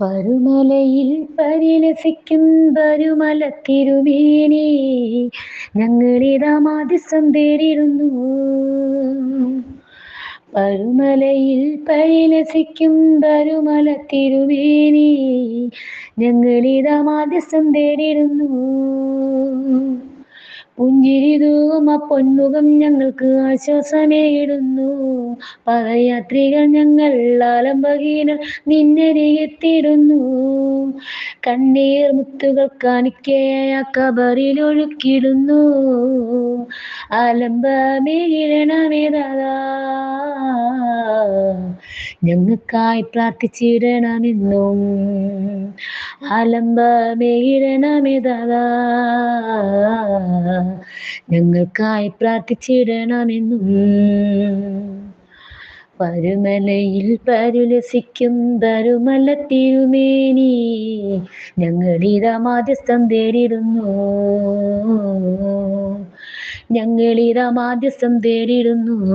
പരുമലയിൽ പരിലസിക്കും പരുമല തിരുമേനി. ഞങ്ങളിതാ തേടിടുന്നു പരുമലയിൽ പരിലസിക്കും പരുമല തിരുമേനി. ഞങ്ങളിതാ തേടിടുന്നു പുഞ്ചിരി ദൂമ പൊന്മുഖം ഞങ്ങൾക്ക് ആശ്വാസമേടുന്നു. പദയാത്രികൾ ഞങ്ങൾ ആലംബഹീനർ നിന്നരികെത്തിടുന്നു. കണ്ണീർ മുത്തുകൾ കാണിക്കയായ കബറിൽ ഒഴുക്കിടുന്നു. ആലംബമേകിടണമേതാ ഞങ്ങൾക്കായി പ്രാർത്ഥിച്ചിടണമെന്നും. ആലംബമേകിടണമേതാ ഞങ്ങൾക്കായി പ്രാർത്ഥിച്ചിടണമെന്നും. പരുമലയിൽ പരുലസിക്കും പരുമല തിരുമേനി ഞങ്ങളിതാ മാധ്യസ്ഥം തേടിടുന്നു. ഞങ്ങളിതാ മാധ്യസ്ഥം തേടിടുന്നു.